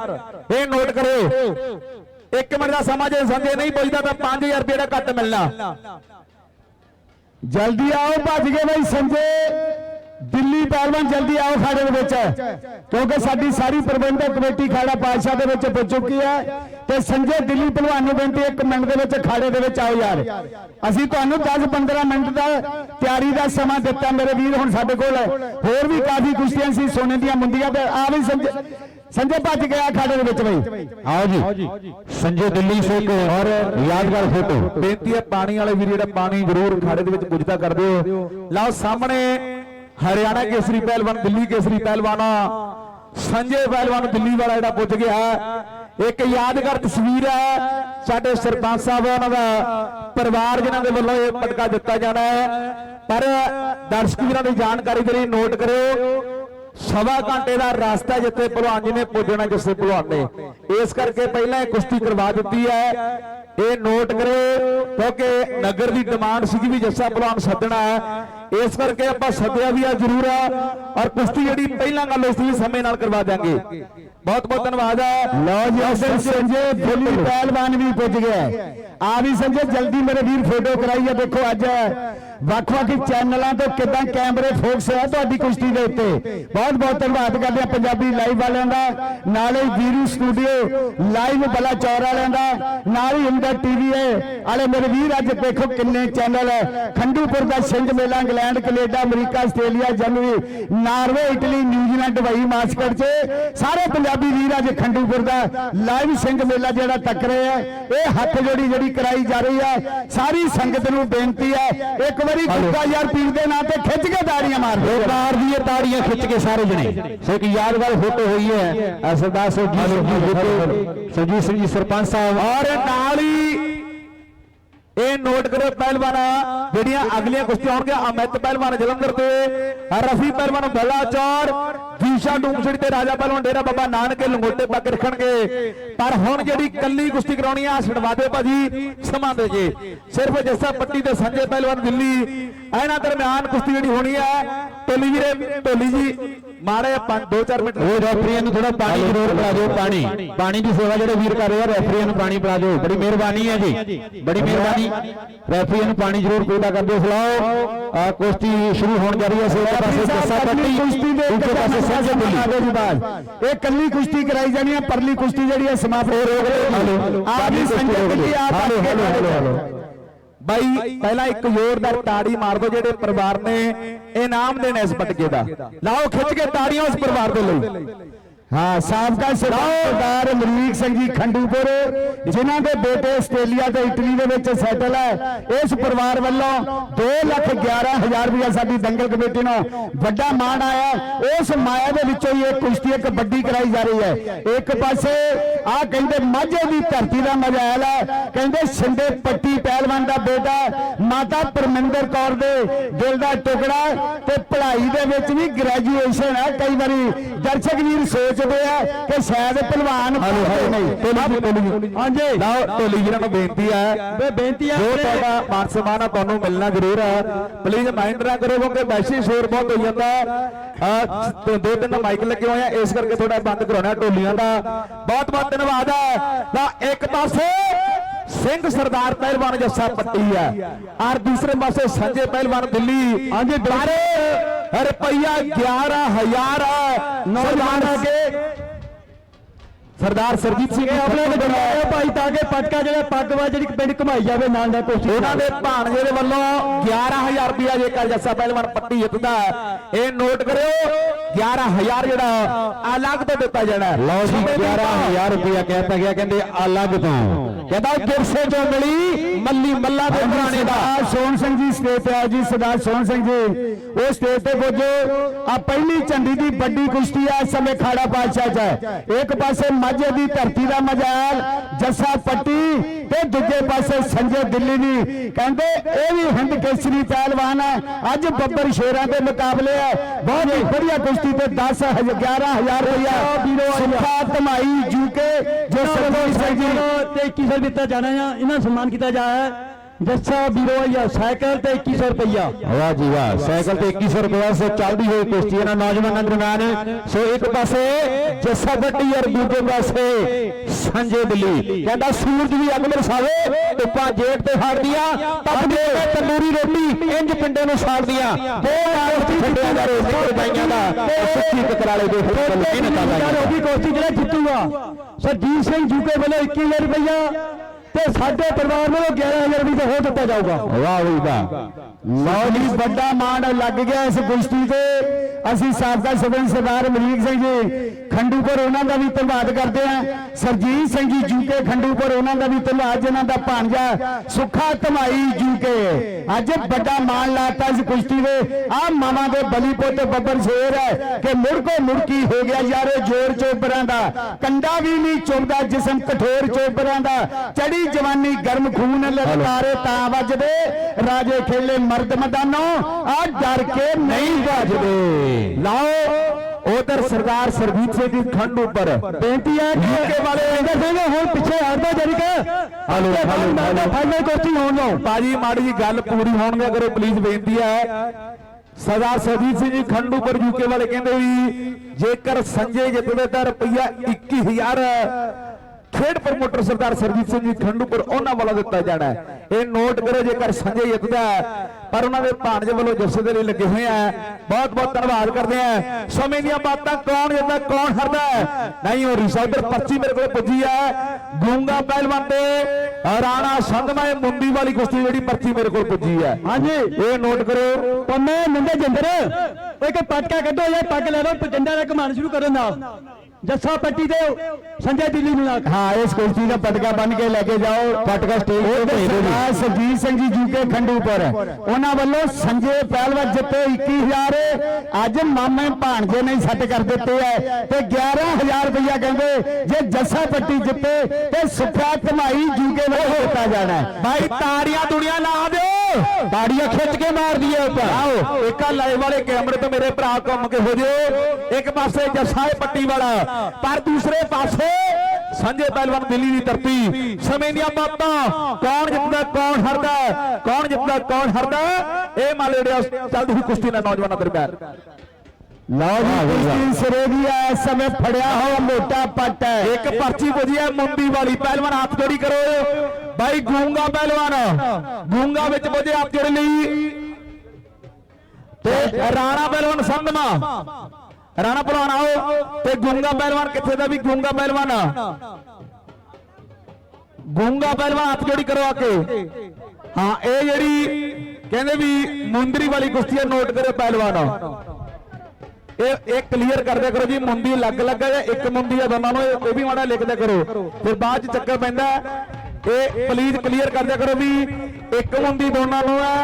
ਇਹ ਨੋਟ ਕਰੋ। ਇੱਕ ਮਿੰਟ ਦਾ ਸਮਾਂ ਜੇ ਸੰਜੇ ਨਹੀਂ ਪੁੱਜਦਾ ਤਾਂ 5000 ਰੁਪਏ ਦਾ ਕੱਟ ਮਿਲਣਾ। ਜਲਦੀ ਆਓ, ਭੱਜ ਗਏ ਬਈ ਸੰਜੇ। ਦਿੱਲੀ ਪਹਿਲਵਾਨ ਜਲਦੀ ਆਓ ਖਾੜੇ ਦੇ ਵਿੱਚ। ਕਿਉਂਕਿ ਸਾਡੀ ਸਾਰੀ ਪ੍ਰਬੰਧਕ ਕਮੇਟੀ ਖਾੜਾ ਪਾਤਸ਼ਾਹ ਦੇ ਵਿੱਚ ਪੁੱਜ ਚੁੱਕੀ ਹੈ। ਤੇ ਸੰਜੇ, ਦਿੱਲੀ ਪਹਿਲਵਾਨ ਨੂੰ ਬੇਨਤੀ ਇੱਕ ਮਿੰਟ ਦੇ ਵਿੱਚ ਖਾੜੇ ਦੇ ਵਿੱਚ ਆਓ ਯਾਰ। ਅਸੀਂ ਤੁਹਾਨੂੰ 10-15 ਮਿੰਟ ਦਾ ਤਿਆਰੀ ਦਾ ਸਮਾਂ ਦਿੱਤਾ ਮੇਰੇ ਵੀਰ ਹੁਣ ਸਾਡੇ ਕੋਲ। ਹੋਰ ਵੀ ਕਾਫੀ ਕੁਸ਼ਤੀਆਂ ਸੀ, ਸੋਨੇ ਦੀਆਂ ਮੁੰਦੀਆਂ ਤੇ ਆ ਵੀ ਸੰਜੇ। ਸੰਜੇ ਭੱਜ ਗਿਆ ਖਾੜੇ ਦੇ ਵਿੱਚ ਬਈ। ਆਓ ਜੀ। ਸੰਜੇ ਦਿੱਲੀ ਸੇ ਇੱਕ ਔਰ ਯਾਦਗਾਰ ਫੋਟੋ ਬੇਨਤੀ ਹੈ ਪਾਣੀ ਵਾਲੇ ਵੀਰ ਜਿਹੜਾ ਪਾਣੀ ਜ਼ਰੂਰ ਖਾੜੇ ਦੇ ਵਿੱਚ ਪੁੱਜਦਾ ਕਰ ਦਿਓ। ਲਓ ਸਾਹਮਣੇ ਹਰਿਆਣਾ ਕੇਸਰੀ ਪਹਿਲਵਾਨ ਦਿੱਲੀ ਕੇਸਰੀ ਪਹਿਲਵਾਨ। ਸੰਜੇ ਪਹਿਲਵਾਨ ਦਿੱਲੀ ਵਾਲਾ ਜਿਹੜਾ ਪੁੱਜ ਗਿਆ। ਇੱਕ ਯਾਦਗਾਰ ਤਸਵੀਰ ਹੈ। ਸਾਡੇ ਸਰਪੰਚ ਸਾਹਿਬ ਉਹਨਾਂ ਦਾ ਪਰਿਵਾਰ ਜਿਨ੍ਹਾਂ ਦੇ ਵੱਲੋਂ ਇਹ ਪਟਕਾ ਦਿੱਤਾ ਜਾਣਾ ਹੈ। ਪਰ ਦਰਸ਼ਕ ਵੀਰਾਂ ਦੀ ਜਾਣਕਾਰੀ ਦੇ ਲਈ ਨੋਟ ਕਰਿਓ। ਸਵਾ ਘੰਟੇ ਦਾ ਰਸਤਾ ਜਿੱਥੇ ਭਲਵਾਨ ਜੀ ਨੇ ਪੁੱਜਣਾ ਜਿਸੇ ਭਲਵਾਨ ਨੇ। ਇਸ ਕਰਕੇ ਪਹਿਲਾਂ ਇਹ ਕੁਸ਼ਤੀ ਕਰਵਾ ਦਿੱਤੀ ਹੈ। ਇਹ ਨੋਟ ਕਰੋ ਕਿਉਂਕਿ ਨਗਰ ਦੀ ਡਿਮਾਂਡ ਸੀ ਵੀ ਜੱਸਾ ਭਲਵਾਨ ਸੱਦਣਾ ਹੈ ਇਸ ਕਰਕੇ ਆਪਾਂ ਸੱਦਿਆ ਵੀ ਆ ਜ਼ਰੂਰ ਆ ਔਰ ਕੁਸ਼ਤੀ ਜਿਹੜੀ ਪਹਿਲਾਂ ਗੱਲ ਹੋਈ ਸੀ ਸਮੇਂ ਨਾਲ ਕਰਵਾ ਦਿਆਂਗੇ। ਬਹੁਤ ਬਹੁਤ ਧੰਨਵਾਦ ਹੈ ਲਓ ਜੀ ਉਧਰ ਸੰਜੇ ਦਿੱਲੀ ਪਹਿਲਵਾਨ ਵੀ ਪੁੱਜ ਗਿਆ ਹੈ। ਆ ਵੀ ਸੰਜੇ ਜਲਦੀ ਮੇਰੇ ਵੀਰ ਫੋਟੋ ਕਰਾਈ ਹੈ ਦੇਖੋ ਅੱਜ। ਵੱਖ-ਵੱਖ ਚੈਨਲਾਂ ਤੋਂ ਕਿਦਾਂ ਕੈਮਰੇ ਫੋਕਸ ਹੈ ਤੁਹਾਡੀ ਕੁਸ਼ਤੀ ਦੇ ਉੱਤੇ? ਬਹੁਤ ਬਹੁਤ ਧੰਨਵਾਦ ਕਰਦੇ ਆ ਪੰਜਾਬੀ ਲਾਈਵ ਵਾਲਿਆਂ ਦਾ, ਨਾਲੇ ਵੀਰੂ ਸਟੂਡੀਓ ਲਾਈਵ ਬਲਾਚੌਰ ਵਾਲਿਆਂ ਦਾ, ਨਾਲ ਹੀ ਇੰਦਰ ਟੀਵੀ ਹੈ। ਵਾਲੇ ਮੇਰੇ ਵੀਰ, ਅੱਜ ਦੇਖੋ ਕਿੰਨੇ ਚੈਨਲ ਖੰਡੂਪੁਰ ਦਾ ਸਿੰਜ ਮੇਲਾ, England, Canada, America, Australia, Germany, Norway, Italy New Zealand Dubai, Muscat 'ਚ। ਸਾਰੇ ਪੰਜਾਬੀ ਵੀਰ ਅੱਜ ਖੰਡੂਪੁਰ ਦਾ ਲਾਈਵ ਸਿੰਘ ਮੇਲਾ ਜਿਹੜਾ ਤੱਕ ਰਹੇ ਹੈ। ਇਹ ਹੱਥ ਜੋੜੀ ਜਿਹੜੀ ਕਰਾਈ ਜਾ ਰਹੀ ਹੈ, ਸਾਰੀ ਸੰਗਤ ਨੂੰ ਬੇਨਤੀ ਹੈ, ਇੱਕ ਵਾਰੀ ਗੁੱਗਾ ਯਾਰ ਪੀਰ ਦੇ ਨਾਂ ਤੇ ਖਿੱਚ ਕੇ ਤਾੜੀਆਂ ਮਾਰ ਦਿਓ ਕਾਰ ਦੀ ਇਹ ਤਾੜੀਆਂ ਖਿੱਚ ਕੇ ਸਾਰੇ ਜਣੇ। ਸੋ ਇੱਕ ਯਾਦਗਾਰ ਫੋਟੋ ਹੋਈ ਹੈ। ਸਰਦਾਰ ਸੁਰਜੀਤ ਸਿੰਘ ਜੀ ਸਰਪੰਚ ਸਾਹਿਬ। ਔਰ ਨਾਲ ਹੀ ਇਹ ਨੋਟ ਕਰੋ ਪਹਿਲਵਾਨਾ, ਜਿਹੜੀਆਂ ਅਗਲੀਆਂ ਕੁਸ਼ਤੀਆਂ ਆਉਣਗੀਆਂ, ਅਮਿਤ ਪਹਿਲਵਾਨ ਜਲੰਧਰ ਤੇ, ਰਫੀ ਪਹਿਲਵਾਨ ਬਲਾਚੌਰ ਜੀਸ਼ਾ ਡੂਮਛੜੀ ਤੇ ਰਾਜਾ ਪਹਿਲਵਾਨ ਡੇਰਾ ਬਾਬਾ ਨਾਨਕ ਲੰਗੋਟੇ ਪੱਕ ਰੱਖਣਗੇ। ਪਰ ਹੁਣ ਜਿਹੜੀ ਕੱਲੀ ਕੁਸ਼ਤੀ ਕਰਾਉਣੀ ਆ ਛਡਵਾ ਭਾਜੀ ਸਮਾਂਦੇ ਜੇ। ਸਿਰਫ ਜੱਸਾ ਪੱਟੀ ਤੇ ਸੰਜੇ ਪਹਿਲਵਾਨ ਦਿੱਲੀ, ਇਹਨਾਂ ਦਰਮਿਆਨ ਕੁਸ਼ਤੀ ਜਿਹੜੀ ਹੋਣੀ ਹੈ ਟੋਲੀ ਵੀਰੇ, ਟੋਲੀ ਜੀ ਮਾਰੇ 5 2-4 ਮਿੰਟ ਉਹ ਰੈਫਰੀਆਂ ਨੂੰ ਥੋੜਾ ਪਾਣੀ ਜ਼ਰੂਰ ਪਿਲਾ ਦਿਓ ਪਾਣੀ। ਪਾਣੀ। ਦੀ ਸੇਵਾ ਜਿਹੜੇ ਵੀਰ ਕਰ ਰਹੇ ਆ ਰੈਫਰੀਆਂ ਨੂੰ ਪਾਣੀ ਪਿਲਾ ਦਿਓ। ਬੜੀ ਮਿਹਰਬਾਨੀ ਹੈ ਜੀ। ਬੜੀ ਮਿਹਰਬਾਨੀ। ਰੈਫਰੀਆਂ ਨੂੰ ਪਾਣੀ ਜ਼ਰੂਰ ਪੂਰਾ ਕਰ ਦਿਓ ਸਲਾਓ ਆ ਕੁਸ਼ਤੀ ਸ਼ੁਰੂ ਹੋਣ ਜਾ ਰਹੀ ਹੈ ਸੇ ਪਾਸੇ ਜੱਸਾ ਪੱਟੀ ਕੁਸ਼ਤੀ ਦੇ ਦੂਜੇ ਪਾਸੇ ਸੰਜੇ ਦਿੱਲੀ ਆਗੇ ਜੀ ਬਾਅਦ ਇਹ ਕੱਲੀ ਕੁਸ਼ਤੀ ਕਰਾਈ ਜਾਣੀ ਹੈ ਪਰਲੀ ਕੁਸ਼ਤੀ ਜਿਹੜੀ ਹੈ ਸਮਾਪਤ ਹੋ ਰਹੀ ਹੈ ਆ ਵੀ ਸੰਜੇ ਦਿੱਲੀ ਆ ਹੈਲੋ ਹੈਲੋ ਹੈਲੋ ਹੈਲੋ। ਬਾਈ ਪਹਿਲਾਂ ਇੱਕ ਜ਼ੋਰਦਾਰ ਤਾੜੀ ਮਾਰ ਦਿਓ ਜਿਹੜੇ ਪਰਿਵਾਰ ਨੇ ਇਨਾਮ ਦੇਣਾ ਇਸ ਪਟਕੇ ਦਾ। ਲਾਓ ਖਿੱਚ ਕੇ ਤਾੜੀਆਂ ਉਸ ਪਰਿਵਾਰ ਦੇ ਲਈ। ਹਾਂ, ਸਾਬਕਾ ਸਰਦਾਰ ਅਮਰੀਕ ਸਿੰਘ ਜੀ ਖੰਡੂਪੁਰ, ਜਿਨ੍ਹਾਂ ਦੇ ਬੇਟੇ ਆਸਟ੍ਰੇਲੀਆ ਤੇ ਇਟਲੀ ਦੇ ਵਿੱਚ ਸੈਟਲ ਹੈ, ਇਸ ਪਰਿਵਾਰ ਵੱਲੋਂ 2 ਲੱਖ 11000 ਰੁਪਇਆ ਸਾਡੀ ਦੰਗਲ ਕਮੇਟੀ ਨੂੰ ਵੱਡਾ ਮਾਣ ਆਇਆ। ਉਸ ਮਾਇਆ ਦੇ ਵਿੱਚੋਂ ਹੀ ਇਹ ਕੁਸ਼ਤੀ, ਇੱਕ ਕਰਾਈ ਜਾ ਰਹੀ ਹੈ। ਇੱਕ ਪਾਸੇ ਆ ਕਹਿੰਦੇ ਮਾਝੇ ਦੀ ਧਰਤੀ ਦਾ ਮਜਾਇਲ ਹੈ। ਕਹਿੰਦੇ ਸਿੰਦੇ ਪੱਟੀ ਪਹਿਲਵਾਨ ਦਾ ਬੇਟਾ, ਮਾਤਾ ਪਰਮਿੰਦਰ ਕੌਰ ਦੇ ਦਿਲ ਦਾ ਟੁਕੜਾ ਤੇ ਪੜ੍ਹਾਈ ਦੇ ਵਿੱਚ ਵੀ ਗ੍ਰੈਜੂਏਸ਼ਨ ਹੈ। ਕਈ ਵਾਰੀ ਦਰਸ਼ਕ ਵੀਰ ਸੋਚ ਸੋਚਦੇ ਆ ਕਿ ਸ਼ਾਇਦ ਪਹਿਲਵਾਨ ਨਹੀਂ ਹਾਂਜੀ। ਲਾਓ ਢੋਲੀ ਵੀਰਾਂ ਨੂੰ ਬੇਨਤੀ ਹੈ। ਬੇ ਬੇਨਤੀ ਜੋ ਤੁਹਾਡਾ ਮਾਨ ਸਨਮਾਨ ਆ ਤੁਹਾਨੂੰ ਮਿਲਣਾ ਜ਼ਰੂਰ ਹੈ। ਪਲੀਜ਼ ਮਾਈਂਡ ਨਾ ਕਰੋ ਕਿਉਂਕਿ ਵੈਸੇ ਸ਼ੋਰ ਬਹੁਤ ਹੋ ਜਾਂਦਾ ਆ ਦੋ ਤਿੰਨ ਮਾਈਕ ਲੱਗੇ ਹੋਏ ਆ ਇਸ ਕਰਕੇ ਥੋੜਾ ਬੰਦ ਕਰਾਉਣਾ ਢੋਲੀਆਂ ਦਾ। ਬਹੁਤ ਬਹੁਤ ਧੰਨਵਾਦ ਹੈ। ਤਾਂ ਇੱਕ ਪਾਸੇ ਸਿੰਘ ਸਰਦਾਰ ਪਹਿਲਵਾਨ ਜੱਸਾ ਪੱਟੀ ਹੈ ਔਰ ਦੂਸਰੇ ਪਾਸੇ ਸੰਜੇ ਪਹਿਲਵਾਨ ਦਿੱਲੀ। ਹਾਂਜੀ ਦੁਆਰੇ ਰੁਪਈਆ 11000 ਨੌਜਵਾਨ ਅਗੇ ਸਰਦਾਰ ਸਰਜੀਤ ਸਿੰਘ ਆਪਣੇ ਨੇ ਬਣਾਇਆ। ਭਾਈ ਤਾਂ ਕਿ ਪਟਕਾ ਜਿਹੜਾ ਪੱਗ ਵਾ ਜਿਹੜੀ ਪਿੰਡ ਘਮਾਈ ਜਾਵੇ ਨਾਲ ਦਾ ਕੋਸ਼ਿਸ਼ ਉਹਨਾਂ ਦੇ ਭਾਣਜੇ ਦੇ ਵੱਲੋਂ 11000 ਰੁਪਇਆ ਜੇਕਰ ਜੱਸਾ ਪਹਿਲਵਾਨ ਪੱਟੀ ਜਿੱਤਦਾ ਹੈ, ਇਹ ਨੋਟ ਕਰਿਓ 11000 ਜਿਹੜਾ ਅਲੱਗ ਤੋਂ ਦਿੱਤਾ ਜਾਣਾ ਹੈ। ਲਓ ਜੀ ਸਮੇਂ ਦੀ 11000 ਰੁਪਇਆ ਕਹਿਤਾ ਗਿਆ ਕਹਿੰਦੇ ਅਲੱਗ ਤੋਂ। ਕਹਿੰਦਾ ਕਿਰਸੇ ਚੋਂ ਮਿਲੀ ਮੱਲੀ ਮੱਲਾ ਦੇ ਪੁਰਾਣੇ ਦਾ। ਸੋਹਣ ਸਿੰਘ ਜੀ ਸਟੇਜ ਤੇ ਆ ਜੀ ਸਰਦਾਰ ਸੋਹਣ ਸਿੰਘ ਜੀ। ਉਹ ਸਟੇਜ ਤੇ ਪੁੱਜੋ। ਆ ਪਹਿਲੀ ਝੰਡੀ ਦੀ ਵੱਡੀ ਕੁਸ਼ਤੀ ਆ ਇਸ ਸਮੇਂ ਖਾੜਾ ਪਾਤਸ਼ਾਹ ਚ ਹੈ। ਇੱਕ ਪਾਸੇ ਮਾਝੇ ਦੀ ਧਰਤੀ ਦਾ ਮਜਾਲ ਜੱਸਾ ਪੱਟੀ ਤੇ ਦੂਜੇ ਪਾਸੇ ਸੰਜੇ ਦਿੱਲੀ ਦੀ ਕਹਿੰਦੇ ਇਹ ਵੀ ਹਿੰਦ ਕੇਸਰੀ ਪਹਿਲਵਾਨ ਹੈ। ਅੱਜ ਬੱਬਰ ਸ਼ੇਰਾਂ ਦੇ ਮੁਕਾਬਲੇ ਹੈ। ਬਹੁਤ ਹੀ ਵਧੀਆ ਕੁਸ਼ਤੀ ਤੇ 10 11000 ਰੁਪਇਆ ਸੁਖਾ ਧਮਾਈ ਜੂਕੇ ਜੋ ਸਰਦਾਰ ਸਿੰਘ ਜੀ ਤੇ 21 ਸਾਲ ਦਿੱਤਾ ਜਾਣਾ ਹੈ। ਇਹਨਾਂ ਸਨਮਾਨ ਕੀਤਾ ਜਾ ਹੈ। ਜੱਸਾ ਵੀਰੋਇਆ ਸਾਈਕਲ ਤੇ 2100 ਰੁਪਇਆ ਵਾਹ ਜੀ ਵਾਹ ਸਾਈਕਲ ਤੇ 2100 ਰੁਪਏ ਸੇ ਚੱਲਦੀ ਹੋਈ ਕੁਸ਼ਤੀ ਇਹਨਾਂ ਨੌਜਵਾਨਾਂ ਦਰਮਿਆਨ। ਸੋ ਇੱਕ ਪਾਸੇ ਜੱਸਾ ਬੱਟੀ ਔਰ ਦੂਜੇ ਪਾਸੇ ਸੰਜੇ ਦਿੱਲੀ ਕਹਿੰਦਾ ਸੂਰਜ ਵੀ ਅੱਗ ਬਰਸਾਵੇ ਧੁੱਪਾਂ ਜੇਠ ਤੇ ਹੜਦੀਆਂ ਤਪਦੇ ਤੇ ਤੰਦੂਰੀ ਰੋਟੀ ਇੰਜ ਪਿੰਡੇ ਨੂੰ ਸਾੜਦੀਆਂ। ਦੋ ਨਾਲ ਛੱਡਿਆ ਜਾ ਰਿਹਾ ਸੀ ਬਾਈਆਂ ਦਾ। ਸੱਚੀ ਟਕਰਾਲੇ ਦੇ ਦਾ ਯਾਰ ਬਾਈਆਂ ਉਹਦੀ ਕੋਸ਼ਿਸ਼ ਜਿਹੜਾ ਜਿੱਤੂਗਾ ਸਰਜੀਤ ਸਿੰਘ ਜੂਕੇ ਵੱਲੋਂ 21000 ਰੁਪਇਆ ਤੇ ਸਾਡੇ ਪਰਿਵਾਰ ਵੱਲੋਂ 11000 ਰੁਪਏ ਹੋਰ ਦਿੱਤਾ ਜਾਊਗਾ। ਵਾਹ ਵੀ ਵਾਹ। ਲਓ ਜੀ ਵੱਡਾ ਮਾਣ ਲੱਗ ਗਿਆ ਇਸ ਕੁਸ਼ਤੀ ਤੇ। ਅਸੀਂ ਸਾਬਕਾ ਸਰਪੰਚ ਸਰਦਾਰ ਮਲੀਕ ਸਿੰਘ ਜੀ ਖੰਡੂਪੁਰ ਉਹਨਾਂ ਦਾ ਵੀ ਧੰਨਵਾਦ ਕਰਦੇ ਹਾਂ। ਸਰਜੀਤ ਸਿੰਘ ਜੀ ਜੂਕੇ ਖੰਡੂਪੁਰ ਉਹਨਾਂ ਦਾ ਵੀ ਧੰਨਵਾਦ ਜਿਨ੍ਹਾਂ ਦਾ ਭਾਂਜਾ ਸੁੱਖਾ ਧਮਾਈ ਜੂਕੇ ਅੱਜ ਵੱਡਾ ਮਾਣ ਲਾਤਾ ਇਸ ਕੁਸ਼ਤੀ ਦੇ। ਆ ਮਾਮਾ ਦੇ ਬਲੀ ਪੁੱਤ ਬੱਬਰ ਸ਼ੇਰ ਹੈ ਕਿ ਮੁੜਕੋ ਮੁੜਕੀ ਹੋ ਗਿਆ ਯਾਰ ਜੋਰ ਚੋਬਰਾਂ ਦਾ। ਕੰਡਾ ਵੀ ਨਹੀਂ ਚੁੰਬਦਾ ਜਿਸਮ ਕਠੋਰ ਚੋਬਰਾਂ ਦਾ। ਚੜੀ ਜਵਾਨੀ ਗਰਮ ਖੂਨ ਲਲਕਾਰੇ ਤਾਂ ਵੱਜਦੇ ਰਾਜੇ ਖੇਲੇ ਮਰਦ ਮੈਦਾਨੋਂ ਆ ਡਰ ਕੇ ਨਹੀਂ ਵੱਜਦੇ। ਲਾਓ ਉਧਰ ਸਰਦਾਰ ਸਰਜੀਤ ਸਿੰਘ ਜੀ ਖੰਡ ਉੱਪਰ। ਬੇਨਤੀ ਹੈ ਕਿ ਵਾਲੇ ਇੰਦਰ ਸਿੰਘ ਹੁਣ ਪਿੱਛੇ ਹਟਦਾ ਜਰੀਕ ਹਲੋ, ਹਲੋ, ਹਲੋ। ਫਾਈਨਲ ਕੋਚੀ ਹੋਣ ਲਓ ਬਾਜੀ ਮਾੜੀ ਜੀ ਗੱਲ ਪੂਰੀ ਹੋਣ ਦਿਆ ਕਰੋ ਪਲੀਜ਼ ਬੇਨਤੀ ਹੈ। ਸਰਦਾਰ ਸਰਜੀਤ ਸਿੰਘ ਜੀ ਖੰਡੂਪੁਰ ਯੂਕੇ ਵਾਲੇ ਕਹਿੰਦੇ ਵੀ ਜੇਕਰ ਸੰਜੇ ਜਿੱਤਦੇ ਤਾਂ ਰੁਪਈਆ 21000 ਖੇਡ ਪ੍ਰਮੋਟਰ ਸਰਦਾਰ ਸਰਜੀਤ ਸਿੰਘ ਜੀ ਖੰਡੂਪੁਰ ਉਹਨਾਂ ਵੱਲੋਂ ਦਿੱਤਾ ਜਾਣਾ। ਇਹ ਨੋਟ ਕਰੋ ਜੇਕਰ ਸੰਜੇ ਜਿੱਤਦਾ ਹੈ, ਪਰ ਉਹਨਾਂ ਦੇ ਭਾਣਜੇ ਵੱਲੋਂ ਜੱਸੇ ਦੇ ਲਈ ਲੱਗੇ ਹੋਏ ਆ। ਬਹੁਤ ਬਹੁਤ ਧੰਨਵਾਦ ਕਰਦੇ ਆ। ਸਮੇਂ ਦੀਆਂ ਬਾਤਾਂ ਕੌਣ ਜਿੱਤਦਾ ਕੌਣ ਹਰਦਾ? ਨਹੀਂ ਹੋ ਰਹੀ ਸਾਈਡਰ ਪਰਚੀ ਮੇਰੇ ਕੋਲ ਪੁੱਜੀ ਹੈ ਗੂੰਗਾ ਪਹਿਲਵਾਨ ਤੇ ਰਾਣਾ ਸੰਧਮਾ ਮੁੰਡੀ ਵਾਲੀ ਕੁਸ਼ਤੀ ਜਿਹੜੀ ਪਰਚੀ ਮੇਰੇ ਕੋਲ ਪੁੱਜੀ ਹੈ ਹਾਂਜੀ। ਇਹ ਨੋਟ ਕਰੋ। ਪੰਮੇ ਨੰਦੇ ਜਿੰਦਰ। ਓਏ ਇੱਕ ਪਟਕਾ ਕੱਢੋ ਯਾਰ ਪੱਗ ਲੈ ਲਓ ਜੰਡਾ ਦਾ ਕਮਾਨ ਸ਼ੁਰੂ ਕਰੋ ਨਾਲ ਜੱਸਾ ਪੱਟੀ ਤੇ ਸੰਜੇ ਦਿੱਲੀ ਨੂੰ ਹਾਂ ਇਸ ਕੁਸ਼ਤੀ ਦਾ ਪਟਕਾ ਬੰਨ ਕੇ ਲੈ ਕੇ ਜਾਓ ਪਟਕਾ ਸਟੇਜ ਤੇ ਭੇਜ ਦਿਓ ਸਰਜੀਤ ਸਿੰਘ ਜੀ ਜੂਕੇ ਖੰਡੂਪੁਰ ਉਹਨਾਂ ਵੱਲੋਂ ਸੰਜੇ ਪਹਿਲਵਾਨ ਜਿੱਤੇ 21000 ਅੱਜ ਮਾਮੇ ਭਾਣਜੇ ਨੇ ਸੱਟ ਕਰ ਦਿੱਤੇ ਐ ਤੇ 11000 ਰੁਪਇਆ ਕਹਿੰਦੇ ਜੇ ਜੱਸਾ ਪੱਟੀ ਜਿੱਤੇ ਤੇ ਸੁੱਖਾ ਕਮਾਈ ਜੂਕੇ ਵੱਲੋਂ ਦਿੱਤਾ ਜਾਣਾ। ਭਾਈ ਤਾੜੀਆਂ ਦੁਨੀਆਂ ਲਾ ਦਿਓ। ਤਾੜੀਆਂ ਖਿੱਚ ਕੇ ਮਾਰ ਦਈਏ ਉੱਪਰ ਆਓ ਇੱਕ ਲਾਈਵ ਵਾਲੇ ਕੈਮਰੇ ਤੋਂ ਮੇਰੇ ਭਰਾ ਘੁੰਮ ਕੇ ਹੋ ਜਿਓ। ਇੱਕ ਪਾਸੇ ਜੱਸਾ ਪੱਟੀ ਵਾਲਾ। ਪਰ ਦੂਸਰੇ ਪਾਸੇ ਸੰਜੇ ਪਹਿਲਵਾਨ ਦਿੱਲੀ ਦੀ ਧਰਤੀ ਸਮੇਂ ਦੀਆਂ ਬਾਤਾਂ ਕੌਣ ਜਿੱਤਦਾ ਕੌਣ ਹਾਰਦਾ ਕੌਣ ਜਿੱਤਦਾ ਕੌਣ ਹਾਰਦਾ ਇਹ ਮਾਲੇ ਜਿਹੜਾ ਚੱਲਦੀ ਹੋਈ ਕੁਸ਼ਤੀ ਨਾਲ ਨੌਜਵਾਨਾਂ ਦਰਮਿਆਨ। ਲਓ ਜੀ ਕੁਸ਼ਤੀ ਸਿਰੇ ਦੀ ਇਸ ਸਮੇਂ ਫੜਿਆ ਹੋਇਆ ਮੋਟਾ ਪੱਟ ਹੈ। ਇੱਕ ਪਰਚੀ ਪੁੱਜੀ ਹੈ ਮੁੰਡੀ ਵਾਲੀ ਪਹਿਲਵਾਨ ਹੱਥ ਜੋੜੀ ਕਰੋ। ਬਾਈ ਗੂੰਗਾ ਪਹਿਲਵਾਨ ਗੂੰਗਾ ਵਿੱਚ ਪੁੱਜੇ ਹੱਥ ਜੋੜ ਲਈ। ਤੇ ਰਾਣਾ ਪਹਿਲਵਾਨ ਸੰਧਮਾ। ਰਾਣਾ ਪਹਿਲਵਾਨ ਆਓ ਤੇ ਗੁੰਗਾ ਪਹਿਲਵਾਨ ਕਿੱਥੇ ਦਾ ਵੀ ਗੂੰਗਾ ਪਹਿਲਵਾਨ ਗੂੰਗਾ ਪਹਿਲਵਾਨ ਹੱਥ ਜੋੜੀ ਕਰੋ ਆ ਕੇ। ਹਾਂ, ਇਹ ਜਿਹੜੀ ਕਹਿੰਦੇ ਵੀ ਮੁੰਦਰੀ ਵਾਲੀ ਕੁਸ਼ਤੀ ਨੋਟ ਕਰਿਓ ਪਹਿਲਵਾਨ। ਇਹ ਇਹ ਕਲੀਅਰ ਕਰ ਕਰੋ ਜੀ, ਮੁੰਦੀ ਲੱਗ ਲੱਗਾ ਜਾਂ ਇੱਕ ਮੁੰਦੀ ਆ ਦੋਨਾਂ ਨੂੰ, ਇਹ ਵੀ ਮਾੜਾ ਲਿਖਦੇ ਕਰੋ। ਫਿਰ ਬਾਅਦ ਚ ਚੱਕਰ ਪੈਂਦਾ, ਇਹ ਪਲੀਜ਼ ਕਲੀਅਰ ਕਰ ਕਰੋ ਵੀ ਇੱਕ ਮੁੰਦੀ ਦੋਨਾਂ ਨੂੰ ਹੈ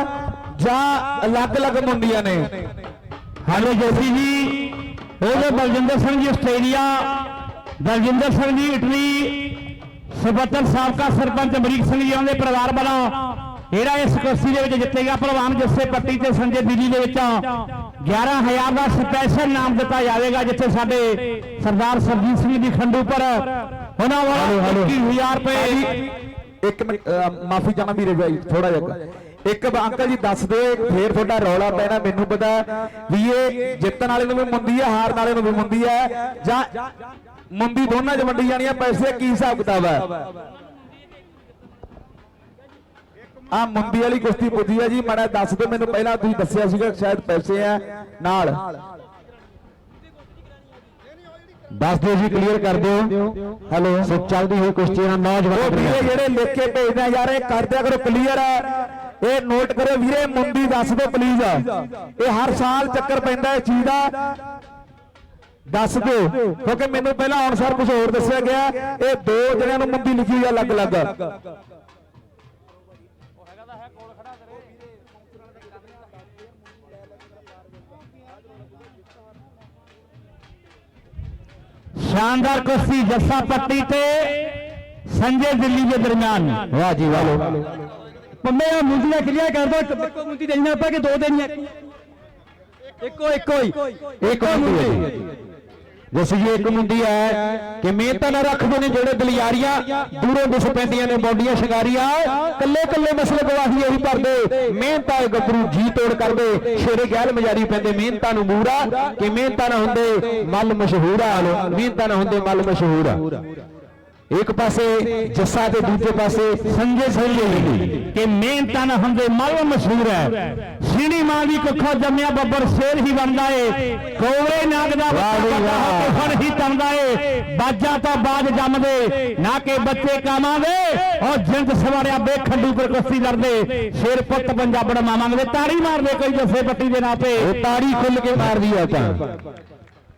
ਜਾਂ ਅਲੱਗ-ਅਲੱਗ ਮੁੰਦੀਆਂ ਨੇ। ਹਾਲੇ ਜੋਸੀ ਜੀ। ਉਹਦੇ ਬਲਜਿੰਦਰ ਸਿੰਘ ਜੀ ਆਸਟ੍ਰੇਲੀਆ ਬਲਜਿੰਦਰ ਸਿੰਘ ਜੀ ਇਟਲੀ ਸਬੱਤਰ ਸਾਬਕਾ ਸਰਪੰਚ ਅਮਰੀਕ ਸਿੰਘ ਜੀ ਉਹਦੇ ਪਰਿਵਾਰ ਵੱਲੋਂ। ਜਿਹੜਾ ਇਸ ਕੁਸ਼ਤੀ ਦੇ ਵਿੱਚ ਜਿੱਤੇਗਾ ਪਹਿਲਵਾਨ ਜੱਸੇ ਪੱਟੀ ਤੇ ਸੰਜੇ ਦਿੱਲੀ ਦੇ ਵਿੱਚ। 11000 ਦਾ ਸਪੈਸ਼ਲ ਨਾਮ ਦਿੱਤਾ ਜਾਵੇਗਾ ਜਿੱਥੇ ਸਾਡੇ ਸਰਦਾਰ ਸਰਜੀਤ ਸਿੰਘ ਜੀ ਖੰਡੂਪੁਰ ਉਹਨਾਂ ਵੱਲੋਂ 21000 ਰੁਪਏ ਇੱਕ ਮਿੰਟ ਮਾਫੀ ਚਾਹਨਾ ਵੀਰੇ ਭਾਈ ਥੋੜਾ ਜਿਹਾ। ਇੱਕ ਅੰਕਲ ਜੀ ਦੱਸ ਦਿਓ ਫੇਰ ਤੁਹਾਡਾ ਰੌਲਾ ਪੈਣਾ ਮੈਨੂੰ ਪਤਾ ਵੀ ਇਹ ਜਿੱਤਣ ਵਾਲੇ ਨੂੰ ਵੀ ਮੁੰਦੀ ਹੈ ਹਾਰਨ ਵਾਲੇ ਨੂੰ ਵੀ ਮੁੰਦੀ ਹੈ ਜਾਂ ਮੁੰਦੀ ਦੋਨਾਂ 'ਚ ਵੰਡੀ ਜਾਣੀ ਹੈ ਪੈਸੇ ਕੀ ਹਿਸਾਬ ਕਿਤਾਬ ਹੈ ਆ ਮੁੰਦੀ ਵਾਲੀ ਕੁਸ਼ਤੀ ਪੁੱਜੀ ਹੈ ਜੀ ਮਾੜਾ ਦੱਸ ਦਿਓ ਮੈਨੂੰ ਪਹਿਲਾਂ ਤੁਸੀਂ ਦੱਸਿਆ ਸੀਗਾ ਸ਼ਾਇਦ ਪੈਸੇ ਆ ਨਾਲ। ਦੱਸ ਦਿਓ ਜੀ ਕਲੀਅਰ ਕਰ ਦਿਓ। ਹੈਲੋ। ਸੋ ਚੱਲਦੀ ਹੋਈ ਕੁਸ਼ਤੀ ਇਹਨਾਂ ਨੌਜਵਾਨਾਂ ਜਿਹੜੇ ਲਿਖ ਕੇ ਭੇਜਦੇ ਆ ਯਾਰ ਇਹ ਕਰ ਦਿਆ ਕਰੋ ਕਲੀਅਰ ਇਹ ਨੋਟ ਕਰੋ ਵੀਰੇ, ਮੁੰਡੀ ਦੱਸ ਦਿਓ ਪਲੀਜ਼ ਇਹ ਹਰ ਸਾਲ ਚੱਕਰ ਪੈਂਦਾ ਇਸ ਚੀਜ਼ ਦਾ। ਦੱਸ ਦਿਓ, ਕਿਉਂਕਿ ਮੈਨੂੰ ਪਹਿਲਾਂ ਆਉਣ ਸਾਰ ਕੁਝ ਹੋਰ ਦੱਸਿਆ ਗਿਆ। ਇਹ ਦੋ ਜਣਿਆਂ ਨੂੰ ਮੁੰਡੀ ਲਿਖੀ ਆ ਅਲੱਗ-ਅਲੱਗ। ਸ਼ਾਨਦਾਰ ਕੁਸ਼ਤੀ ਜੱਸਾ ਪੱਟੀ ਤੇ ਸੰਜੇ ਦਿੱਲੀ ਦੇ ਦਰਮਿਆਨ। ਵਾਹ ਜੀ, ਵਾਹ ਪੰਮੇ ਆ ਮੁੰਡੀ ਦਾ ਕਲੀਅਰ ਕਰ ਦੋ ਇੱਕੋ ਮੁੰਡੀ ਦੇਣੀ ਆਪਾਂ ਕਿ ਦੋ ਦੇਣੀਆਂ? ਇੱਕੋ ਇੱਕੋ ਹੀ। ਇੱਕ ਮੁੰਡੀ। ਜਿਸ ਜੀ ਇੱਕ ਹੁੰਦੀ ਹੈ। ਕਿ ਮਿਹਨਤ ਨਾ ਰੱਖਦੇ ਨੇ ਜਿਹੜੇ ਦਲਿਆਰੀਆਂ ਦੂਰੋਂ ਦਿਸ ਪੈਂਦੀਆਂ ਨੇ ਬੌਡੀਆਂ ਸ਼ਿਕਾਰੀਆਂ ਕੱਲੇ ਕੱਲੇ ਮਸਲੇ ਗਵਾਹੀ ਇਹੀ ਭਰਦੇ। ਮਿਹਨਤਾਂ ਗੱਭਰੂ ਜੀ ਤੋੜ ਕਰਦੇ। ਸ਼ੇਰੇ ਗਹਿਲ ਮਜਾਰੀ ਪੈਂਦੇ। ਮਿਹਨਤਾਂ ਨੂੰ ਮੂਰਾ ਕਿ ਮਿਹਨਤਾਂ ਨਾ ਹੁੰਦੇ ਮੱਲ ਮਸ਼ਹੂਰਾ ਮਿਹਨਤਾਂ ਨਾ ਹੁੰਦੇ ਮੱਲ ਮਸ਼ਹੂਰਾ ਇੱਕ ਪਾਸੇ ਜੱਸਾ ਤੇ ਦੂਜੇ ਪਾਸੇ ਸੰਜੇ ਸੋਲੀ ਕਿ ਮਿਹਨਤਾਂ ਨਾ ਹੁੰਦੇ ਮਲ ਮਸ਼ਹੂਰ ਹੈ। ਸੀਣੀ ਮਾਂ ਦੀ ਕੁੱਖੋਂ ਜੰਮਿਆ ਬੱਬਰ ਸ਼ੇਰ ਹੀ ਬਣਦਾ ਏ। ਕੋਲੇ ਨਾਗ ਦਾ ਬੱਚਾ ਹੋ ਤੰਦਾ ਏ। ਬਾਜਾਂ ਤੋਂ ਬਾਜ ਜੰਮਦੇ ਨਾ ਕਿ ਬੱਚੇ ਕਾਮਾਂ ਦੇ ਉਹ ਜਿੰਦ ਸਵਾਰਿਆ ਬੇ ਖੰਡੂ ਪਰ ਕੁਸ਼ਤੀ ਲੜਦੇ। ਸ਼ੇਰ ਪੁੱਤ ਪੰਜਾਬੜ ਦੇ ਤਾੜੀ ਮਾਰਦੇ ਕੋਈ ਜੱਫੇ ਪੱਟੀ ਦੇ ਨਾਂ ਤੇ ਤਾੜੀ ਖੁੱਲ ਕੇ ਮਾਰਦੀ ਆ ਤਾਂ।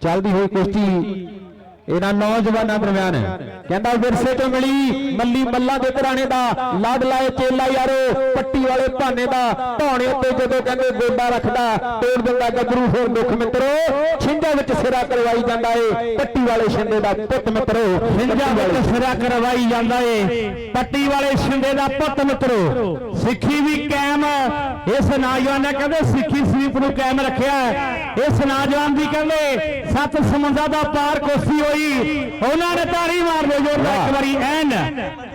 ਚੱਲਦੀ ਹੋਈ ਕੁਸ਼ਤੀ ਇਹਨਾਂ ਨੌਜਵਾਨਾਂ ਦਰਮਿਆਨ ਕਹਿੰਦਾ ਵਿਰਸੇ ਤੋਂ ਮਿਲੀ ਮੱਲੀ ਮੱਲਾਂ ਦੇ ਘਰਾਣੇ ਦਾ ਲਾਡ ਲਾਏ ਚੇਲਾ ਯਾਰੋ ਪੱਟੀ ਵਾਲੇ ਭਾਨੇ ਦਾ ਧੌਣੇ ਉੱਤੇ ਜਦੋਂ ਕਹਿੰਦੇ ਗੋਡਾ ਰੱਖਦਾ ਤੋੜ ਦਿੰਦਾ ਗੱਭਰੂ ਹੋਰ ਦੁੱਖ ਮਿੱਤਰੋ ਛਿੰਝਾਂ ਵਿੱਚ ਸਿਰਾ ਕਰਵਾਈ ਜਾਂਦਾ ਏ ਪੱਟੀ ਵਾਲੇ ਛਿੰਦੇ ਦਾ ਪੁੱਤ ਮਿੱਤਰੋ ਸਿੰਜਾ ਵਿੱਚ ਸਿਰਾ ਕਰਵਾਈ ਜਾਂਦਾ ਏ ਪੱਟੀ ਵਾਲੇ ਸ਼ਿੰਦੇ ਦਾ ਪੁੱਤ ਮਿੱਤਰੋ ਸਿੱਖੀ ਵੀ ਕਾਇਮ ਇਸ ਨੌਜਵਾਨ ਨੇ ਕਹਿੰਦੇ ਸਿੱਖੀ ਸਵੀਪ ਨੂੰ ਕਾਇਮ ਰੱਖਿਆ ਹੈ। ਇਸ ਨੌਜਵਾਨ ਦੀ ਕਹਿੰਦੇ ਸੱਤ ਸਮੁੰਦਰਾਂ ਦਾ ਪਾਰ ਕੋਸੀ ਹੋਈ। ਉਹਨਾਂ ਨੇ ਤਾੜੀ ਮਾਰਦੇ ਜੋਰਦਾਰ ਇੱਕ ਵਾਰੀ। ਐਨ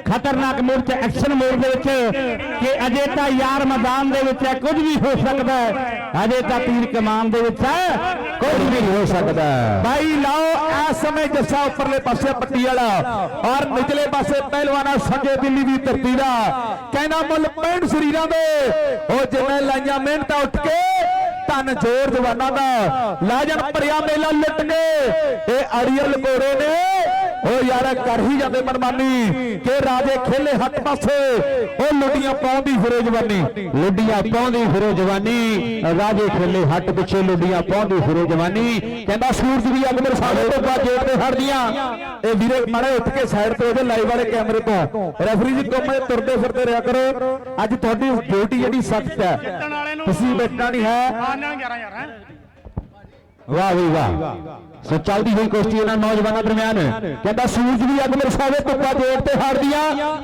ਖਤਰਨਾਕ ਮੋੜ ਤੇ ਐਕਸ਼ਨ ਮੋੜ ਦੇ ਵਿੱਚ ਕਿ ਅਜੇ ਤਾਂ ਯਾਰ ਮੈਦਾਨ ਦੇ ਵਿੱਚ ਹੈ, ਕੁਝ ਵੀ ਹੋ ਸਕਦਾ ਹੈ। ਅਜੇ ਤਾਂ ਤੀਰ ਕਮਾਨ ਦੇ ਵਿੱਚ ਹੈ, ਕੁਝ ਵੀ ਹੋ ਸਕਦਾ ਭਾਈ ਲਾਓ, ਇਸ ਸਮੇਂ ਜੱਸਾ ਉੱਪਰਲੇ ਪਾਸੇ ਪੱਟੀ ਵਾਲਾ ਔਰ ਨਿਚਲੇ ਪਾਸੇ ਪਹਿਲਵਾਨਾ ਸੰਜੇ ਦਿੱਲੀ ਦੀ ਧਰਤੀ ਦਾ। ਕਹਿੰਦਾ ਮੁੱਲ ਪੈਣ ਸਰੀਰਾਂ ਦੇ। ਉਹ ਜਿਵੇਂ ਲਾਈਆਂ ਮਿਹਨਤਾਂ ਉੱਠ ਕੇ ਧੰਨ ਜੋਰ ਜਵਾਨਾਂ ਦਾ। ਲਾਜਣ ਭਰਿਆ ਮੇਲਾ ਲੁੱਟ ਕੇ। ਇਹ ਅੜੀਅਲ ਘੋੜੇ ਨੇ। ਉਹ ਯਾਰ, ਕਰ ਹੀ ਜਾਂਦੇ ਮਨਮਾਨੀ। ਕਿ ਰਾਜੇ ਖੇਲੇ ਹੱਥ ਪਾਸੇ। ਉਹ ਲੁੱਡੀਆਂ ਪਾਉਂਦੀ ਫਿਰੇ ਜਵਾਨੀ। ਲੁੱਡੀਆਂ ਪਾਉਂਦੀ ਫਿਰੋ ਜਵਾਨੀ। ਰਾਜੇ ਖੇਲੇ ਹੱਟ ਪਿੱਛੇ ਲੁੱਡੀਆਂ ਪਾਉਂਦੀ ਫਿਰੋ ਜਵਾਨੀ। ਕਹਿੰਦਾ, ਸੂਰਜ ਦੀ ਅੱਗ ਬਰਸਾਵੇ ਤੋਂ ਬਾਅਦ ਤੇ ਹੜਦੀਆਂ ਇਹ ਵੀਰੇ ਮਾੜੇ ਉੱਠ ਕੇ ਸਾਈਡ ਤੇ ਹੋ ਜਾ ਲਾਈਵ ਵਾਲੇ ਕੈਮਰੇ ਤੋਂ। ਰੈਫਰੀ ਜੀ ਕੰਮ ਤੁਰਦੇ ਫਿਰਦੇ ਰਿਹਾ ਕਰੋ। ਅੱਜ ਤੁਹਾਡੀ ਡਿਊਟੀ ਜਿਹੜੀ ਸਖਤ ਹੈ। ਤੁਸੀਂ ਬੈਠਣਾ ਨਹੀਂ ਹੈ। ਵਾਹ ਵੀ ਵਾਹ। ਸੋ ਚੱਲਦੀ ਹੋਈ ਕੁਸ਼ਤੀ ਇਹਨਾਂ ਨੌਜਵਾਨਾਂ ਦਰਮਿਆਨ। ਕਹਿੰਦਾ ਸੂਰਜ ਦੀ ਅੱਗ ਬਰਸਾਵੇ ਧੁੱਪਾਂ ਜੇੜ ਤੇ ਹੜਦੀਆਂ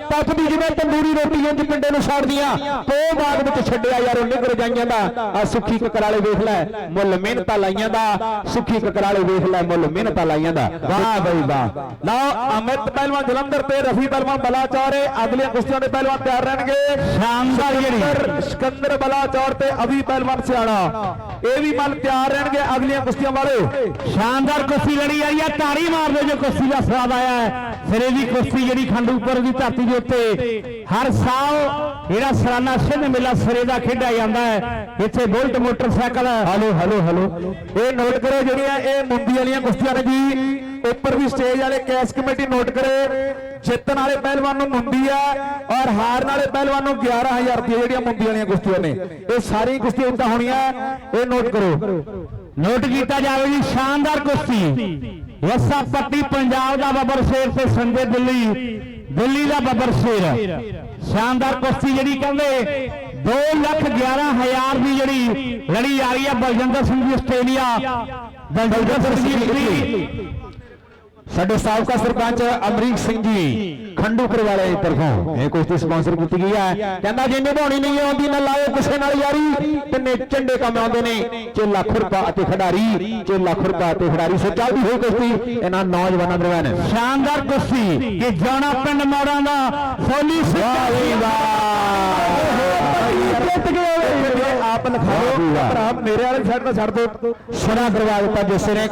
ਤੱਕਦੀ ਜਿਵੇਂ ਤੰਦੂਰੀ ਰੋਟੀ ਇੰਜ ਪਿੰਡੇ ਨੂੰ ਸਾੜਦੀਆਂ ਪੋ ਬਾਗ ਵਿੱਚ ਛੱਡਿਆ ਯਾਰ ਨਿਗਰ ਜਾਈਆਂ ਦਾ ਆ ਸੁੱਖੀ ਕਕਰਾਲੇ ਵੇਖ ਲੈ ਮੁੱਲ ਮਿਹਨਤਾਂ ਲਾਈਆਂ ਦਾ ਸੁੱਖੀ ਕਕਰਾਲੇ ਵੇਖ ਲੈ ਮੁੱਲ ਮਿਹਨਤਾਂ ਲਾਈਆਂ ਦਾ। ਵਾਹ ਬਈ ਵਾਹ। ਲਓ ਅਮਿਤ ਪਹਿਲਵਾਨ ਜਲੰਧਰ ਤੇ ਰਫੀ ਪਹਿਲਵਾਨ ਬਲਾਚੌਰ ਅਗਲੀਆਂ ਕੁਸ਼ਤੀਆਂ ਦੇ ਪਹਿਲਵਾਨ ਤਿਆਰ ਰਹਿਣਗੇ। ਸ਼ਾਨਦਾਰ ਜਿਹੜੀ ਸਿਕੰਦਰ- ਸਿਕੰਦਰ ਬਲਾਚੌਰ ਤੇ ਅਭੀ ਪਹਿਲਵਾਨ ਸਿਆਣਾ। ਇਹ ਵੀ ਮਨ ਤਿਆਰ ਰਹਿਣਗੇ ਅਗਲੀਆਂ ਕੁਸ਼ਤੀਆਂ ਵਾਲੇ। ਸ਼ਾਨਦਾਰ ਕੁਸ਼ਤੀ ਲੜੀ ਆਈ ਹੈ ਤਾੜੀ ਮਾਰਦੇ ਜੋ ਕੁਸ਼ਤੀ ਦਾ ਸਵਾਦ ਆਇਆ ਹੈ। ਸਿਰੇ ਦੀ ਕੁਸ਼ਤੀ ਜਿਹੜੀ ਖੰਡੂਪੁਰ ਦੀ ਧਰਤੀ ਦੇ ਉੱਤੇ ਹਰ ਸਾਲ ਜਿਹੜਾ ਸਲਾਨਾ ਸਿੰਧ ਮੇਲਾ ਸਿਰੇ ਦਾ ਖੇਡਿਆ ਜਾਂਦਾ ਹੈ। ਇੱਥੇ bullet motorcycle hello hello hello. ਇਹ ਨੋਟ ਕਰੋ ਜਿਹੜੀਆਂ ਇਹ ਮੁੰਡੀ ਵਾਲੀਆਂ ਕੁਸ਼ਤੀਆਂ ਨੇ ਜੀ। ਉੱਪਰ ਵੀ ਸਟੇਜ ਵਾਲੇ ਕੈਸ ਕਮੇਟੀ ਨੋਟ ਕਰੇ। ਜਿੱਤਣ ਵਾਲੇ ਪਹਿਲਵਾਨ ਨੂੰ ਮੁੰਡੀ ਆ ਔਰ ਹਾਰਨ ਵਾਲੇ ਪਹਿਲਵਾਨ ਨੂੰ 11000 ਰੁਪਏ ਜਿਹੜੀਆਂ ਮੁੰਡੀ ਵਾਲੀਆਂ ਕੁਸ਼ਤੀਆਂ ਨੇ। ਇਹ ਸਾਰੀਆਂ ਕੁਸ਼ਤੀਆਂ ਇੱਦਾਂ ਹੋਣੀਆਂ। ਇਹ ਨੋਟ ਕਰੋ। ਨੋਟ ਕੀਤਾ ਜਾਵੇ ਜੀ, ਸ਼ਾਨਦਾਰ ਕੁਸ਼ਤੀ। ਯਸਾ ਪੱਟੀ ਪੰਜਾਬ ਦਾ ਬੱਬਰ ਸ਼ੇਰ ਤੇ ਸੰਜੇ ਦਿੱਲੀ। ਦਿੱਲੀ ਦਾ ਬੱਬਰ ਸ਼ੇਰ। ਸ਼ਾਨਦਾਰ ਕੁਸ਼ਤੀ ਜਿਹੜੀ ਕਹਿੰਦੇ 2 ਲੱਖ 11 ਹਜ਼ਾਰ ਦੀ ਜਿਹੜੀ ਲੜੀ ਆ ਰਹੀ ਹੈ ਬਲਜਿੰਦਰ ਸਿੰਘ ਜੀ ਆਸਟ੍ਰੇਲੀਆ। ਬਲਜਿੰਦਰ ਸਿੰਘ ਜੀ ਸਾਡੇ ਸਾਬਕਾ ਸਰਪੰਚ ਅਮਰੀਕ ਸਿੰਘ ਜੀ ਖੰਡੂਪੁਰ ਵਾਲੇ ਤਰਫੋਂ। ਇਹ ਕੁਸ਼ਤੀ ਸਪਾਂਸਰ ਕੀਤੀ ਗਈ ਹੈ ਕਹਿੰਦਾ ਜੇ ਨਿਭਾਉਣੀ ਨਹੀਂ ਆਉਂਦੀ ਨਾ ਲਾਓ ਕਿਸੇ ਨਾਲ ਯਾਰੀ। ਤਿੰਨੇ ਚੰਡੇ ਕੰਮ ਆਉਂਦੇ ਨੇ ਜੇ ਲੱਖ ਰੁਪਏ ਅਤੇ ਖਿਡਾਰੀ ਜੇ ਲੱਖ ਰੁਪਏ ਅਤੇ ਖਿਡਾਰੀ ਸੋ ਚੱਲਦੀ ਹੋਈ ਕੁਸ਼ਤੀ ਇਹਨਾਂ ਨੌਜਵਾਨਾਂ ਦਰਮਿਆਨ ਸ਼ਾਨਦਾਰ ਕੁਸ਼ਤੀ ਕਿ ਜਾਣਾ ਪਿੰਡ ਮੋੜਾਂ ਦਾ ਫੋਲੀ ਵਾਹ ਵੀ ਵਾਹ। ਜਿੱਤ ਗਏ ਆਪ ਲਿਖਾਓ। ਭਰਾ ਮੇਰੇ ਵਾਲੇ ਸਾਈਡ ਤੋਂ ਛੱਡ ਦਿਓ। ਸੋਨਾ ਕਰਵਾ ਦਿੱਤਾ ਜਿਸ ਨੇ